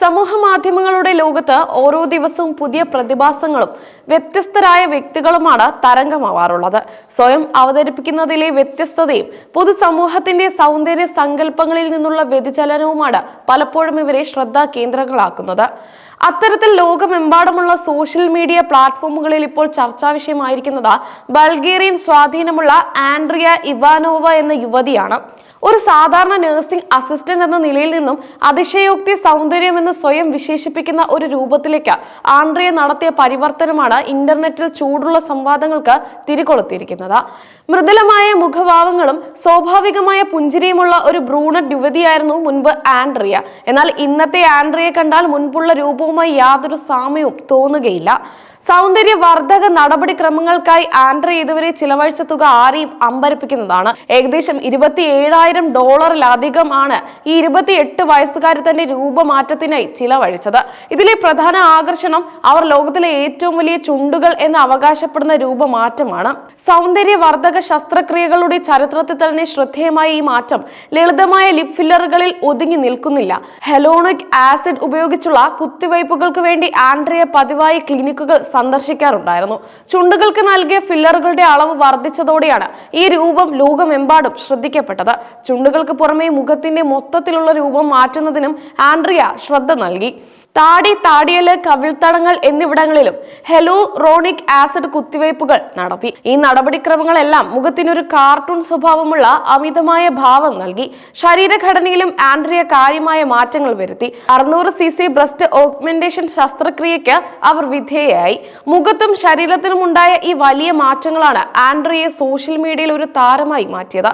സമൂഹ മാധ്യമങ്ങളുടെ ലോകത്ത് ഓരോ ദിവസവും പുതിയ പ്രതിഭാസങ്ങളും വ്യത്യസ്തരായ വ്യക്തികളുമാണ് തരംഗമാവാറുള്ളത്. സ്വയം അവതരിപ്പിക്കുന്നതിലെ വ്യത്യസ്തതയും പൊതുസമൂഹത്തിന്റെ സൗന്ദര്യ സങ്കല്പങ്ങളിൽ നിന്നുള്ള വ്യതിചലനവുമാണ് പലപ്പോഴും ഇവരെ ശ്രദ്ധാ കേന്ദ്രങ്ങളാക്കുന്നത്. അത്തരത്തിൽ ലോകമെമ്പാടുമുള്ള സോഷ്യൽ മീഡിയ പ്ലാറ്റ്ഫോമുകളിൽ ഇപ്പോൾ ചർച്ചാ വിഷയമായിരിക്കുന്നത് ബൾഗേറിയൻ സ്വാധീനമുള്ള ആൻഡ്രിയ ഇവാനോവ എന്ന യുവതിയാണ്. ഒരു സാധാരണ നഴ്സിംഗ് അസിസ്റ്റന്റ് എന്ന നിലയിൽ നിന്നും അതിശയോക്തി സൗന്ദര്യം എന്ന് സ്വയം വിശേഷിപ്പിക്കുന്ന ഒരു രൂപത്തിലേക്ക് ആൻഡ്രിയ നടത്തിയ പരിവർത്തനമാണ് ഇന്റർനെറ്റിൽ ചൂടുള്ള സംവാദങ്ങൾക്ക് തിരികൊളുത്തിയിരിക്കുന്നത്. മൃദുലമായ മുഖഭാവങ്ങളും സ്വാഭാവികമായ പുഞ്ചിരിയുമുള്ള ഒരു ബ്രൂണറ്റ് യുവതിയായിരുന്നു മുൻപ് ആൻഡ്രിയ. എന്നാൽ ഇന്നത്തെ ആൻഡ്രിയെ കണ്ടാൽ മുൻപുള്ള രൂപവുമായി യാതൊരു സാമ്യവും തോന്നുകയില്ല. സൗന്ദര്യവർദ്ധക നടപടിക്രമങ്ങൾക്കായി ആൻഡ്രിയ ഇതുവരെ ചിലവഴിച്ച തുക ആരെയും അമ്പരപ്പിക്കുന്നതാണ്. ഏകദേശം ഇരുപത്തി ഏഴായിരം ഡോളറിലധികം ആണ് ഈ ഇരുപത്തി എട്ട് വയസ്സുകാരി തന്റെ രൂപമാറ്റത്തിനായി ചിലവഴിച്ചത്. ഇതിലെ പ്രധാന ആകർഷണം അവർ ലോകത്തിലെ ഏറ്റവും വലിയ ചുണ്ടുകൾ എന്ന് അവകാശപ്പെടുന്ന രൂപമാറ്റമാണ്. സൗന്ദര്യവർദ്ധക ശസ്ത്രക്രിയകളുടെ ചരിത്രത്തിൽ തന്നെ ശ്രദ്ധേയമായ ഈ മാറ്റം ലളിതമായ ലിപ് ഫില്ലറുകളിൽ ഒതുങ്ങി നിൽക്കുന്നില്ല. ഹെലോണിക് ആസിഡ് ഉപയോഗിച്ചുള്ള കുത്തിവയ്പ്പുകൾക്ക് വേണ്ടി ആൻഡ്രിയ പതിവായി ക്ലിനിക്കുകൾ സന്ദർശിക്കാറുണ്ടായിരുന്നു. ചുണ്ടുകൾക്ക് നൽകിയ ഫില്ലറുകളുടെ അളവ് വർദ്ധിച്ചതോടെയാണ് ഈ രൂപം ലോകമെമ്പാടും ശ്രദ്ധിക്കപ്പെട്ടത്. ചുണ്ടുകൾക്ക് പുറമെ മുഖത്തിന്റെ മൊത്തത്തിലുള്ള രൂപം മാറ്റുന്നതിനും ആൻഡ്രിയ ശ്രദ്ധ നൽകി. താടി താടിയൽ കവിൾത്തടങ്ങൾ എന്നിവിടങ്ങളിലും ഹെലൂറോണിക് ആസിഡ് കുത്തിവയ്പ്പുകൾ നടത്തി. ഈ നടപടിക്രമങ്ങളെല്ലാം മുഖത്തിനൊരു കാർട്ടൂൺ സ്വഭാവമുള്ള അമിതമായ ഭാവം നൽകി. ശരീരഘടനയിലും ആൻഡ്രിയ കാര്യമായ മാറ്റങ്ങൾ വരുത്തി. അറുന്നൂറ് സി സി ബ്രസ്റ്റ് ഓഗ്മെന്റേഷൻ ശസ്ത്രക്രിയയ്ക്ക് അവർ വിധേയയായി. മുഖത്തും ശരീരത്തിലും ഉണ്ടായ ഈ വലിയ മാറ്റങ്ങളാണ് ആൻഡ്രിയെ സോഷ്യൽ മീഡിയയിൽ ഒരു താരമായി മാറ്റിയത്.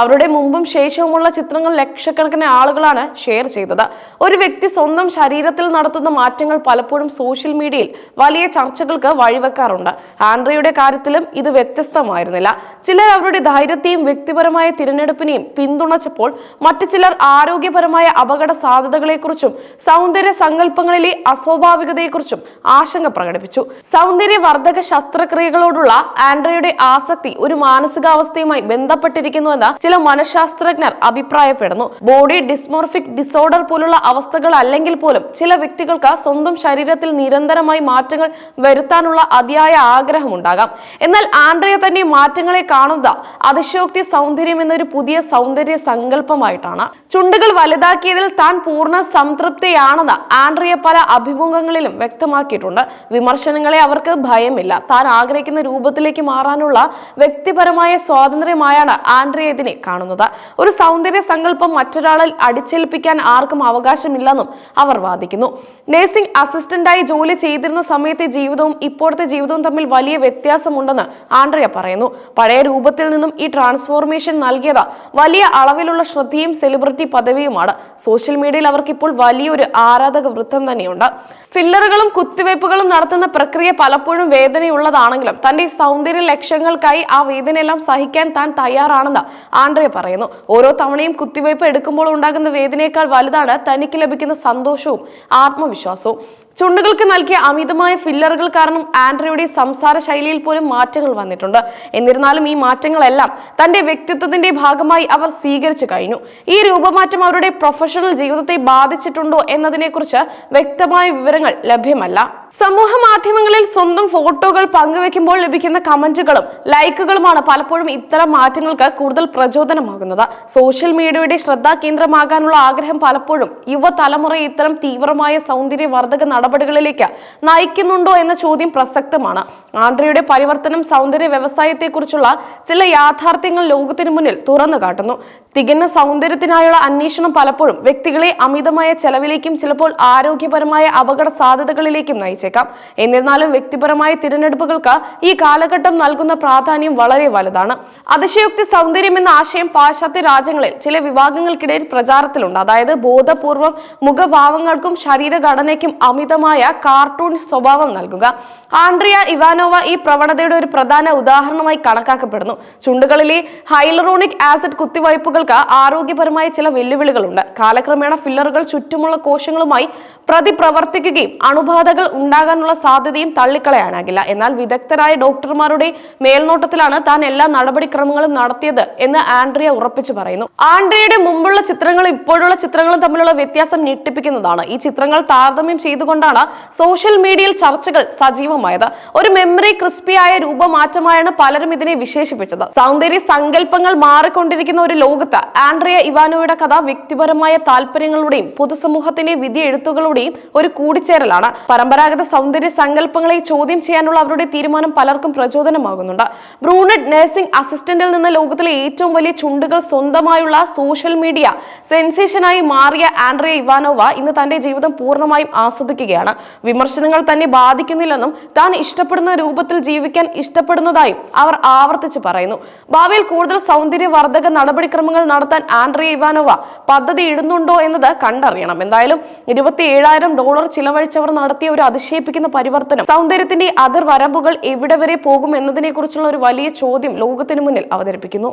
അവരുടെ മുമ്പും ശേഷവുമുള്ള ചിത്രങ്ങൾ ലക്ഷക്കണക്കിന് ആളുകളാണ് ഷെയർ ചെയ്തത്. ഒരു വ്യക്തി സ്വന്തം ശരീരത്തിൽ നടത്തുന്ന മാറ്റങ്ങൾ പലപ്പോഴും സോഷ്യൽ മീഡിയയിൽ വലിയ ചർച്ചകൾക്ക് വഴിവെക്കാറുണ്ട്. ആൻഡ്രയുടെ കാര്യത്തിലും ഇത് വ്യത്യസ്തമായിരുന്നില്ല. ചിലർ അവരുടെ ധൈര്യത്തെയും വ്യക്തിപരമായ തിരഞ്ഞെടുപ്പിനെയും പിന്തുണച്ചപ്പോൾ മറ്റു ചിലർ ആരോഗ്യപരമായ അപകട സാധ്യതകളെക്കുറിച്ചും സൗന്ദര്യ സങ്കല്പങ്ങളിലെ അസ്വാഭാവികതയെക്കുറിച്ചും ആശങ്ക പ്രകടിപ്പിച്ചു. സൗന്ദര്യവർദ്ധക ശസ്ത്രക്രിയകളോടുള്ള ആൻഡ്രയുടെ ആസക്തി ഒരു മാനസികാവസ്ഥയുമായി ബന്ധപ്പെട്ടിരിക്കുന്നുവെന്ന് ചില മനഃശാസ്ത്രജ്ഞർ അഭിപ്രായപ്പെടുന്നു. ബോഡി ഡിസ്മോർഫിക് ഡിസോർഡർ പോലുള്ള അവസ്ഥകൾ അല്ലെങ്കിൽ പോലും ചില വ്യക്തികൾക്ക് സ്വന്തം ശരീരത്തിൽ നിരന്തരമായി മാറ്റങ്ങൾ വരുത്താനുള്ള അതിയായ ആഗ്രഹമുണ്ടാകാം. എന്നാൽ ആൻഡ്രിയ തന്നെ മാറ്റങ്ങളെ കാണുന്നത് അതിശോക്തി സൗന്ദര്യം എന്നൊരു പുതിയ സൗന്ദര്യ സങ്കല്പമായിട്ടാണ്. ചുണ്ടുകൾ വലുതാക്കിയതിൽ താൻ പൂർണ സംതൃപ്തിയാണെന്ന് ആൻഡ്രിയ പല അഭിമുഖങ്ങളിലും വ്യക്തമാക്കിയിട്ടുണ്ട്. വിമർശനങ്ങളെ അവർക്ക് ഭയമില്ല. താൻ ആഗ്രഹിക്കുന്ന രൂപത്തിലേക്ക് മാറാനുള്ള വ്യക്തിപരമായ സ്വാതന്ത്ര്യമായാണ് ആൻഡ്രിയ ഇതിനെ കാണുന്നത്. ഒരു സൗന്ദര്യ സങ്കല്പം മറ്റൊരാളിൽ അടിച്ചേൽപ്പിക്കാൻ ആർക്കും അവകാശമില്ലെന്നും അവർ വാദിക്കുന്നു. നഴ്സിംഗ് അസിസ്റ്റന്റായി ജോലി ചെയ്തിരുന്ന സമയത്തെ ജീവിതവും ഇപ്പോഴത്തെ ജീവിതവും തമ്മിൽ വലിയ വ്യത്യാസമുണ്ടെന്ന് ആൻഡ്രിയ പറയുന്നു. പഴയ രൂപത്തിൽ നിന്നും ഈ ട്രാൻസ്ഫോർമേഷൻ നൽകിയത് വലിയ അളവിലുള്ള ശ്രദ്ധയും സെലിബ്രിറ്റി പദവിയുമാണ്. സോഷ്യൽ മീഡിയയിൽ അവർക്ക് ഇപ്പോൾ വലിയൊരു ആരാധക വൃത്തം തന്നെയുണ്ട്. ഫില്ലറുകളും കുത്തിവയ്പ്പുകളും നടത്തുന്ന പ്രക്രിയ പലപ്പോഴും വേദനയുള്ളതാണെങ്കിലും തന്റെ സൗന്ദര്യ ലക്ഷ്യങ്ങൾക്കായി ആ വേദനയെല്ലാം സഹിക്കാൻ താൻ തയ്യാറാണെന്ന് ആൻഡ്രിയ പറയുന്നു. ഓരോ തവണയും കുത്തിവയ്പ് എടുക്കുമ്പോൾ ഉണ്ടാകുന്ന വേദനയേക്കാൾ വലുതാണ് തനിക്ക് ലഭിക്കുന്ന സന്തോഷവും ആത്മവിശ്വാസവും. ചുണ്ടുകൾക്ക് നൽകിയ അമിതമായ ഫില്ലറുകൾ കാരണം ആൻഡ്രയുടെ സംസാര ശൈലിയിൽ പോലും മാറ്റങ്ങൾ വന്നിട്ടുണ്ട്. എന്നിരുന്നാലും ഈ മാറ്റങ്ങളെല്ലാം തന്റെ വ്യക്തിത്വത്തിന്റെ ഭാഗമായി അവർ സ്വീകരിച്ചു കഴിഞ്ഞു. ഈ രൂപമാറ്റം അവരുടെ പ്രൊഫഷണൽ ജീവിതത്തെ ബാധിച്ചിട്ടുണ്ടോ എന്നതിനെക്കുറിച്ച് വ്യക്തമായ വിവരങ്ങൾ ലഭ്യമല്ല. സമൂഹ മാധ്യമങ്ങളിൽ സ്വന്തം ഫോട്ടോകൾ പങ്കുവെക്കുമ്പോൾ ലഭിക്കുന്ന കമന്റുകളും ലൈക്കുകളുമാണ് പലപ്പോഴും ഇത്തരം മാറ്റങ്ങൾക്ക് കൂടുതൽ പ്രചോദനമാകുന്നത്. സോഷ്യൽ മീഡിയയുടെ ശ്രദ്ധാ കേന്ദ്രമാകാനുള്ള ആഗ്രഹം പലപ്പോഴും യുവതലമുറയെ ഇത്തരം തീവ്രമായ സൗന്ദര്യവർദ്ധക നടപടികളിലേക്ക് നയിക്കുന്നുണ്ടോ എന്ന ചോദ്യം പ്രസക്തമാണ്. ആൻഡ്രയുടെ പരിവർത്തനം സൗന്ദര്യ വ്യവസായത്തെക്കുറിച്ചുള്ള ചില യാഥാർത്ഥ്യങ്ങൾ ലോകത്തിനു മുന്നിൽ തുറന്നു കാട്ടുന്നു. തികഞ്ഞ സൗന്ദര്യത്തിനായുള്ള അന്വേഷണം പലപ്പോഴും വ്യക്തികളെ അമിതമായ ചെലവിലേക്കും ചിലപ്പോൾ ആരോഗ്യപരമായ അപകട സാധ്യതകളിലേക്കും നയിച്ചേക്കാം എന്നിരുന്നാലും വ്യക്തിപരമായ തിരഞ്ഞെടുപ്പുകൾക്ക് ഈ കാലഘട്ടം നൽകുന്ന പ്രാധാന്യം വളരെ വലുതാണ്. അതിശയോക്തി സൗന്ദര്യം എന്ന ആശയം പാശ്ചാത്യ രാജ്യങ്ങളിൽ ചില വിഭാഗങ്ങൾക്കിടയിൽ പ്രചാരത്തിലുണ്ട്. അതായത് ബോധപൂർവം മുഖഭാവങ്ങൾക്കും ശരീരഘടനയ്ക്കും അമിതമായ കാർട്ടൂൺ സ്വഭാവം നൽകുക. ആൻഡ്രിയ ഇവാനോവ ഈ പ്രവണതയുടെ ഒരു പ്രധാന ഉദാഹരണമായി കണക്കാക്കപ്പെടുന്നു. ചുണ്ടുകളിലെ ഹൈലറോണിക് ആസിഡ് കുത്തിവയ്പ്പുകൾക്ക് ആരോഗ്യപരമായ ചില വെല്ലുവിളികളുണ്ട്. കാലക്രമേണ ഫില്ലറുകൾ ചുറ്റുമുള്ള കോശങ്ങളുമായി പ്രതിപ്രവർത്തിക്കുകയും അണുബാധകൾ ഉണ്ടാകാനുള്ള സാധ്യതയും തള്ളിക്കളയാനാകില്ല. എന്നാൽ വിദഗ്ധരായ ഡോക്ടർമാരുടെ മേൽനോട്ടത്തിലാണ് താൻ എല്ലാ നടപടിക്രമങ്ങളും നടത്തിയത് എന്ന് ആൻഡ്രിയ ഉറപ്പിച്ചു പറയുന്നു. ആൻഡ്രിയയുടെ മുമ്പുള്ള ചിത്രങ്ങളും ഇപ്പോഴുള്ള ചിത്രങ്ങളും തമ്മിലുള്ള വ്യത്യാസം ഞെട്ടിപ്പിക്കുന്നതാണ്. ഈ ചിത്രങ്ങൾ താരതമ്യം ചെയ്തുകൊണ്ടാണ് സോഷ്യൽ മീഡിയയിൽ ചർച്ചകൾ സജീവമായത്. ഒരു മെമ്മറി ക്രിസ്പിയായ രൂപമാറ്റമായാണ് പലരും ഇതിനെ വിശേഷിപ്പിച്ചത്. സൗന്ദര്യ സങ്കല്പങ്ങൾ മാറിക്കൊണ്ടിരിക്കുന്ന ഒരു ലോകത്ത് ആൻഡ്രിയ ഇവാനോയുടെ കഥ വ്യക്തിപരമായ താല്പര്യങ്ങളുടെയും പൊതുസമൂഹത്തിന്റെ വിധി എഴുത്തുകളുടെയും ഒരു കൂടിച്ചേരലാണ്. പരമ്പരാഗത സൗന്ദര്യ സങ്കല്പങ്ങളെ ചോദ്യം ചെയ്യാനുള്ള അവരുടെ തീരുമാനം പലർക്കും പ്രചോദനമാകുന്നുണ്ട്. ബ്രൂണറ്റ് നഴ്സിംഗ് അസിസ്റ്റന്റിൽ നിന്ന് ലോകത്തിലെ ഏറ്റവും വലിയ ചുണ്ടുകൾ സ്വന്തമായുള്ള സോഷ്യൽ മീഡിയ സെൻസേഷനായി മാറിയ ആൻഡ്രിയ ഇവാനോവ ഇന്ന് തന്റെ ജീവിതം പൂർണമായും ആസ്വദിക്കുകയാണ്. വിമർശനങ്ങൾ തന്നെ ബാധിക്കുന്നില്ലെന്നും താൻ ഇഷ്ടപ്പെടുന്ന രൂപത്തിൽ ജീവിക്കാൻ ഇഷ്ടപ്പെടുന്നതായും അവർ ആവർത്തിച്ച് പറയുന്നു. ഭാവിയിൽ കൂടുതൽ സൗന്ദര്യവർദ്ധക നടപടിക്രമങ്ങൾ നടത്താൻ ആൻഡ്രിയ ഇവാനോവ പദ്ധതി ഇടുന്നുണ്ടോ എന്നത് കണ്ടറിയണം. എന്തായാലും ഇരുപത്തി ഏഴായിരം ഡോളർ ചിലവഴിച്ചവർ നടത്തിയ ഒരു അതിശയിപ്പിക്കുന്ന പരിവർത്തനം. സൗന്ദര്യത്തിന്റെ അതിർവരമ്പുകൾ എവിടെ വരെ പോകും എന്നതിനെക്കുറിച്ചുള്ള ഒരു വലിയ ചോദ്യം ലോകത്തിനു മുന്നിൽ അവതരിപ്പിക്കുന്നു.